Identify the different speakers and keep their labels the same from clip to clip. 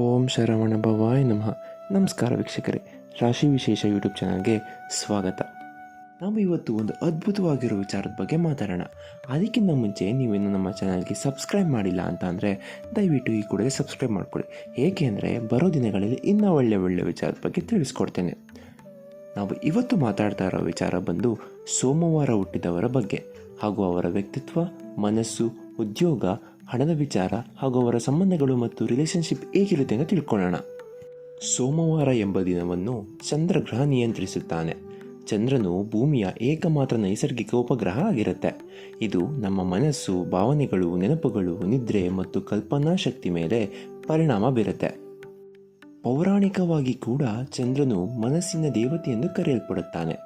Speaker 1: ಓಂ ಶರವಣ ಭವಾಯ್ ನಮಃ. ನಮಸ್ಕಾರ ವೀಕ್ಷಕರೇ. ರಾಶಿ ವಿಶೇಷ ಯೂಟ್ಯೂಬ್ ಚಾನಲ್ಗೆ ಸ್ವಾಗತ. ನಾವು ಇವತ್ತು ಒಂದು ಅದ್ಭುತವಾಗಿರೋ ವಿಚಾರದ ಬಗ್ಗೆ ಮಾತಾಡೋಣ. ಅದಕ್ಕಿಂತ ಮುಂಚೆ ನೀವೇನು ನಮ್ಮ ಚಾನಲ್ಗೆ ಸಬ್ಸ್ಕ್ರೈಬ್ ಮಾಡಿಲ್ಲ ಅಂತ ಅಂದರೆ ದಯವಿಟ್ಟು ಈ ಕೂಡಲೇ ಸಬ್ಸ್ಕ್ರೈಬ್ ಮಾಡ್ಕೊಳ್ಳಿ. ಏಕೆಂದರೆ ಬರೋ ದಿನಗಳಲ್ಲಿ ಇನ್ನೂ ಒಳ್ಳೆ ಒಳ್ಳೆ ವಿಚಾರದ ಬಗ್ಗೆ ತಿಳಿಸ್ಕೊಡ್ತೇನೆ. ನಾವು ಇವತ್ತು ಮಾತಾಡ್ತಾ ಇರೋ ವಿಚಾರ ಬಂದು ಸೋಮವಾರ ಹುಟ್ಟಿದವರ ಬಗ್ಗೆ ಹಾಗೂ ಅವರ ವ್ಯಕ್ತಿತ್ವ, ಮನಸ್ಸು, ಉದ್ಯೋಗ ಹಣದ ವಿಚಾರ ಹಾಗೂ ಅವರ ಸಂಬಂಧಗಳು ಮತ್ತು ರಿಲೇಶನ್ಶಿಪ್ ಹೇಗಿರುತ್ತೆ ಅಂತ ತಿಳ್ಕೊಳ್ಳೋಣ. ಸೋಮವಾರ ಎಂಬ ದಿನವನ್ನು ಚಂದ್ರಗ್ರಹ ನಿಯಂತ್ರಿಸುತ್ತಾನೆ. ಚಂದ್ರನು ಭೂಮಿಯ ಏಕಮಾತ್ರ ನೈಸರ್ಗಿಕ ಉಪಗ್ರಹ ಆಗಿರುತ್ತೆ. ಇದು ನಮ್ಮ ಮನಸ್ಸು, ಭಾವನೆಗಳು, ನೆನಪುಗಳು, ನಿದ್ರೆ ಮತ್ತು ಕಲ್ಪನಾ ಶಕ್ತಿ ಮೇಲೆ ಪರಿಣಾಮ ಬೀರುತ್ತೆ. ಪೌರಾಣಿಕವಾಗಿ ಕೂಡ ಚಂದ್ರನು ಮನಸ್ಸಿನ ದೇವತೆ ಎಂದು ಕರೆಯಲ್ಪಡುತ್ತಾನೆ.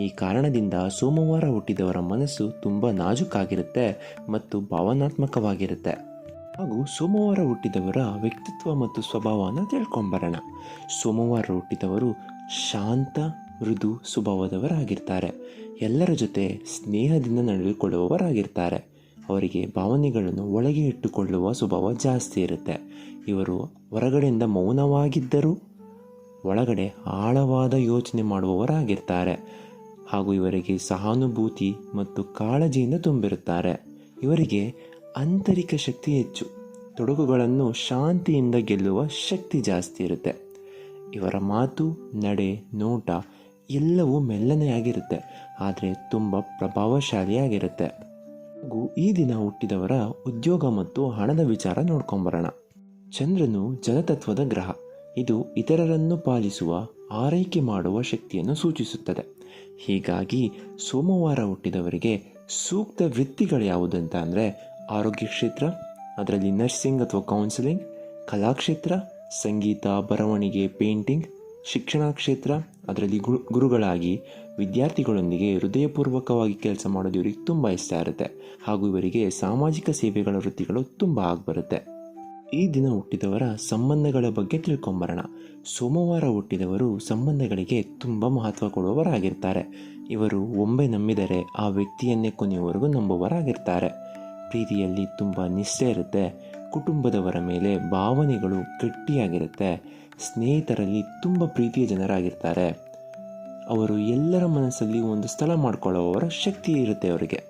Speaker 1: ಈ ಕಾರಣದಿಂದ ಸೋಮವಾರ ಹುಟ್ಟಿದವರ ಮನಸ್ಸು ತುಂಬ ನಾಜುಕಾಗಿರುತ್ತೆ ಮತ್ತು ಭಾವನಾತ್ಮಕವಾಗಿರುತ್ತೆ. ಹಾಗೂ ಸೋಮವಾರ ಹುಟ್ಟಿದವರ ವ್ಯಕ್ತಿತ್ವ ಮತ್ತು ಸ್ವಭಾವನ ತಿಳ್ಕೊಂಬರೋಣ. ಸೋಮವಾರ ಹುಟ್ಟಿದವರು ಶಾಂತ, ಮೃದು ಸ್ವಭಾವದವರಾಗಿರ್ತಾರೆ. ಎಲ್ಲರ ಜೊತೆ ಸ್ನೇಹದಿಂದ ನಡೆದುಕೊಳ್ಳುವವರಾಗಿರ್ತಾರೆ. ಅವರಿಗೆ ಭಾವನೆಗಳನ್ನು ಒಳಗೆ ಇಟ್ಟುಕೊಳ್ಳುವ ಸ್ವಭಾವ ಜಾಸ್ತಿ ಇರುತ್ತೆ. ಇವರು ಹೊರಗಡೆಯಿಂದ ಮೌನವಾಗಿದ್ದರೂ ಒಳಗಡೆ ಆಳವಾದ ಯೋಚನೆ ಮಾಡುವವರಾಗಿರ್ತಾರೆ. ಹಾಗೂ ಇವರಿಗೆ ಸಹಾನುಭೂತಿ ಮತ್ತು ಕಾಳಜಿಯಿಂದ ತುಂಬಿರುತ್ತಾರೆ. ಇವರಿಗೆ ಆಂತರಿಕ ಶಕ್ತಿ ಹೆಚ್ಚು. ತೊಡಕುಗಳನ್ನು ಶಾಂತಿಯಿಂದ ಗೆಲ್ಲುವ ಶಕ್ತಿ ಜಾಸ್ತಿ ಇರುತ್ತೆ. ಇವರ ಮಾತು, ನಡೆ, ನೋಟ ಎಲ್ಲವೂ ಮೆಲ್ಲನೆಯಾಗಿರುತ್ತೆ. ಆದರೆ ತುಂಬ ಪ್ರಭಾವಶಾಲಿಯಾಗಿರುತ್ತೆ. ಹಾಗೂ ಈ ದಿನ ಹುಟ್ಟಿದವರ ಉದ್ಯೋಗ ಮತ್ತು ಹಣದ ವಿಚಾರ ನೋಡ್ಕೊಂಬರೋಣ. ಚಂದ್ರನು ಜಲತತ್ವದ ಗ್ರಹ. ಇದು ಇತರರನ್ನು ಪಾಲಿಸುವ, ಆರೈಕೆ ಮಾಡುವ ಶಕ್ತಿಯನ್ನು ಸೂಚಿಸುತ್ತದೆ. ಹೀಗಾಗಿ ಸೋಮವಾರ ಹುಟ್ಟಿದವರಿಗೆ ಸೂಕ್ತ ವೃತ್ತಿಗಳು ಯಾವುದಂತ ಅಂದರೆ ಆರೋಗ್ಯ ಕ್ಷೇತ್ರ, ಅದರಲ್ಲಿ ನರ್ಸಿಂಗ್ ಅಥವಾ ಕೌನ್ಸಿಲಿಂಗ್ ಕಲಾಕ್ಷೇತ್ರ ಸಂಗೀತ, ಬರವಣಿಗೆ, ಪೇಂಟಿಂಗ್, ಶಿಕ್ಷಣ ಕ್ಷೇತ್ರ, ಅದರಲ್ಲಿ ಗುರುಗಳಾಗಿ ವಿದ್ಯಾರ್ಥಿಗಳೊಂದಿಗೆ ಹೃದಯಪೂರ್ವಕವಾಗಿ ಕೆಲಸ ಮಾಡೋದು ಇವರಿಗೆ ತುಂಬ ಇಷ್ಟ ಇರುತ್ತೆ ಹಾಗೂ ಇವರಿಗೆ ಸಾಮಾಜಿಕ ಸೇವೆಗಳ ವೃತ್ತಿಗಳು ತುಂಬ ಆಗಿಬರುತ್ತೆ. ಈ ದಿನ ಹುಟ್ಟಿದವರ ಸಂಬಂಧಗಳ ಬಗ್ಗೆ ತಿಳ್ಕೊಂಬರೋಣ. ಸೋಮವಾರ ಹುಟ್ಟಿದವರು ಸಂಬಂಧಗಳಿಗೆ ತುಂಬ ಮಹತ್ವ ಕೊಡುವವರಾಗಿರ್ತಾರೆ. ಇವರು ಒಮ್ಮೆ ನಂಬಿದರೆ ಆ ವ್ಯಕ್ತಿಯನ್ನೇ ಕೊನೆಯವರೆಗೂ ನಂಬುವವರಾಗಿರ್ತಾರೆ. ಪ್ರೀತಿಯಲ್ಲಿ ತುಂಬ ನಿಷ್ಠೆ ಇರುತ್ತೆ. ಕುಟುಂಬದವರ ಮೇಲೆ ಭಾವನೆಗಳು ಗಟ್ಟಿಯಾಗಿರುತ್ತೆ. ಸ್ನೇಹಿತರಲ್ಲಿ ತುಂಬ ಪ್ರೀತಿಯ ಜನರಾಗಿರ್ತಾರೆ. ಅವರು ಎಲ್ಲರ ಮನಸ್ಸಲ್ಲಿ ಒಂದು ಸ್ಥಳ ಮಾಡಿಕೊಳ್ಳುವವರ ಶಕ್ತಿ ಇರುತ್ತೆ ಅವರಿಗೆ.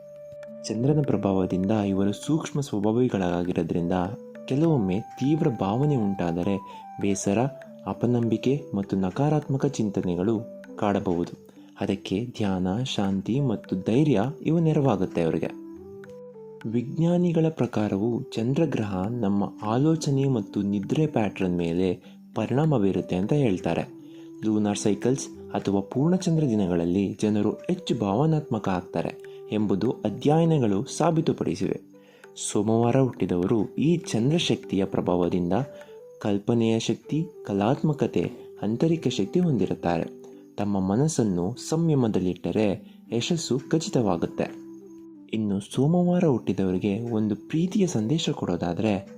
Speaker 1: ಚಂದ್ರನ ಪ್ರಭಾವದಿಂದ ಇವರು ಸೂಕ್ಷ್ಮ ಸ್ವಭಾವಿಗಳಾಗಿರೋದ್ರಿಂದ ಕೆಲವೊಮ್ಮೆ ತೀವ್ರ ಭಾವನೆ ಉಂಟಾದರೆ ಬೇಸರ, ಅಪನಂಬಿಕೆ ಮತ್ತು ನಕಾರಾತ್ಮಕ ಚಿಂತನೆಗಳು ಕಾಡಬಹುದು. ಅದಕ್ಕೆ ಧ್ಯಾನ, ಶಾಂತಿ ಮತ್ತು ಧೈರ್ಯ ಇವು ನೆರವಾಗುತ್ತೆ ಅವರಿಗೆ. ವಿಜ್ಞಾನಿಗಳ ಪ್ರಕಾರವು ಚಂದ್ರಗ್ರಹ ನಮ್ಮ ಆಲೋಚನೆ ಮತ್ತು ನಿದ್ರೆ ಪ್ಯಾಟ್ರನ್ ಮೇಲೆ ಪರಿಣಾಮ ಬೀರುತ್ತೆ ಅಂತ ಹೇಳ್ತಾರೆ. ಲೂನಾರ್ ಸೈಕಲ್ಸ್ ಅಥವಾ ಪೂರ್ಣಚಂದ್ರ ದಿನಗಳಲ್ಲಿ ಜನರು ಹೆಚ್ಚು ಭಾವನಾತ್ಮಕ ಆಗ್ತಾರೆ ಎಂಬುದು ಅಧ್ಯಯನಗಳು ಸಾಬೀತುಪಡಿಸಿವೆ. ಸೋಮವಾರ ಹುಟ್ಟಿದವರು ಈ ಚಂದ್ರಶಕ್ತಿಯ ಪ್ರಭಾವದಿಂದ ಕಲ್ಪನೆಯ ಶಕ್ತಿ, ಕಲಾತ್ಮಕತೆ, ಆಂತರಿಕ ಶಕ್ತಿ ಹೊಂದಿರುತ್ತಾರೆ. ತಮ್ಮ ಮನಸ್ಸನ್ನು ಸಂಯಮದಲ್ಲಿಟ್ಟರೆ ಯಶಸ್ಸು ಖಚಿತವಾಗುತ್ತೆ. ಇನ್ನು ಸೋಮವಾರ ಹುಟ್ಟಿದವರಿಗೆ ಒಂದು ಪ್ರೀತಿಯ ಸಂದೇಶ ಕೊಡೋದಾದರೆ,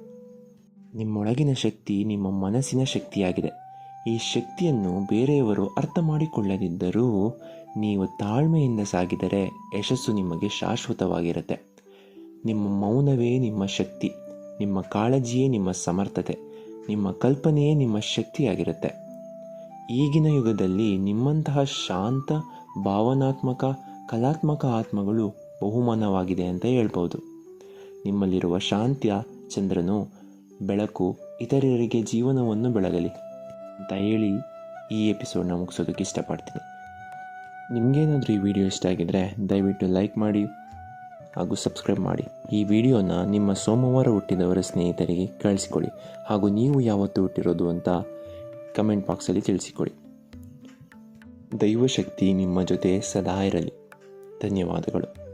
Speaker 1: ನಿಮ್ಮೊಳಗಿನ ಶಕ್ತಿ ನಿಮ್ಮ ಮನಸ್ಸಿನ ಶಕ್ತಿಯಾಗಿದೆ. ಈ ಶಕ್ತಿಯನ್ನು ಬೇರೆಯವರು ಅರ್ಥ ಮಾಡಿಕೊಳ್ಳದಿದ್ದರೂ ನೀವು ತಾಳ್ಮೆಯಿಂದ ಸಾಗಿದರೆ ಯಶಸ್ಸು ನಿಮಗೆ ಶಾಶ್ವತವಾಗಿರುತ್ತೆ. ನಿಮ್ಮ ಮೌನವೇ ನಿಮ್ಮ ಶಕ್ತಿ, ನಿಮ್ಮ ಕಾಳಜಿಯೇ ನಿಮ್ಮ ಸಮರ್ಥತೆ, ನಿಮ್ಮ ಕಲ್ಪನೆಯೇ ನಿಮ್ಮ ಶಕ್ತಿಯಾಗಿರುತ್ತೆ. ಈಗಿನ ಯುಗದಲ್ಲಿ ನಿಮ್ಮಂತಹ ಶಾಂತ, ಭಾವನಾತ್ಮಕ, ಕಲಾತ್ಮಕ ಆತ್ಮಗಳು ಬಹುಮಾನವಾಗಿದೆ ಅಂತ ಹೇಳ್ಬೋದು. ನಿಮ್ಮಲ್ಲಿರುವ ಶಾಂತಿಯ, ಚಂದ್ರನು ಬೆಳಕು ಇತರರಿಗೆ ಜೀವನವನ್ನು ಬೆಳಗಲಿ. ಅಂತ ಹೇಳಿ ಈ ಎಪಿಸೋಡ್ನ ಮುಗಿಸೋದಕ್ಕೆ ಇಷ್ಟಪಡ್ತೀನಿ. ನಿಮಗೇನಾದರೂ ಈ ವಿಡಿಯೋ ಇಷ್ಟ ಆಗಿದ್ದರೆ ದಯವಿಟ್ಟು ಲೈಕ್ ಮಾಡಿ ಹಾಗೂ ಸಬ್ಸ್ಕ್ರೈಬ್ ಮಾಡಿ. ಈ ವಿಡಿಯೋನ ನಿಮ್ಮ ಸೋಮವಾರ ಹುಟ್ಟಿದವರ ಸ್ನೇಹಿತರಿಗೆ ಕಳಿಸಿಕೊಡಿ ಹಾಗೂ ನೀವು ಯಾವತ್ತು ಹುಟ್ಟಿರೋದು ಅಂತ ಕಮೆಂಟ್ ಬಾಕ್ಸಲ್ಲಿ ತಿಳಿಸಿಕೊಡಿ. ದೈವಶಕ್ತಿ ನಿಮ್ಮ ಜೊತೆ ಸದಾ ಇರಲಿ. ಧನ್ಯವಾದಗಳು.